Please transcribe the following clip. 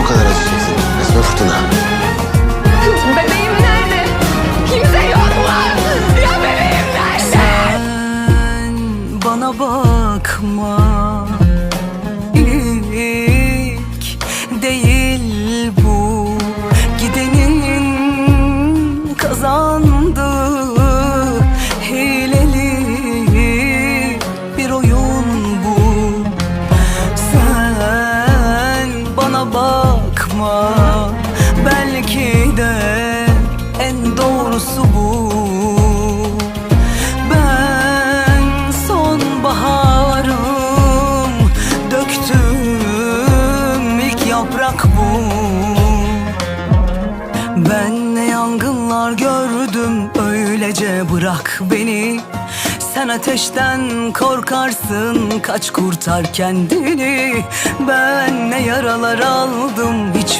bu kadar acıyacaksın? Resmen fırtına. Bebeğim nerede? Kimse yok mu? Ya bebeğim nerede? Sen bana bakma İlk değil bu Gidenin kazandığı Hileli bir oyun bu Sen bana bakma Belki de en doğrusu bu. Ben sonbaharım Döktüm ilk yaprak bu. Ben ne yangınlar gördüm öylece bırak beni. Sen ateşten korkarsın kaç kurtar kendini. Ben yaralar aldım hiç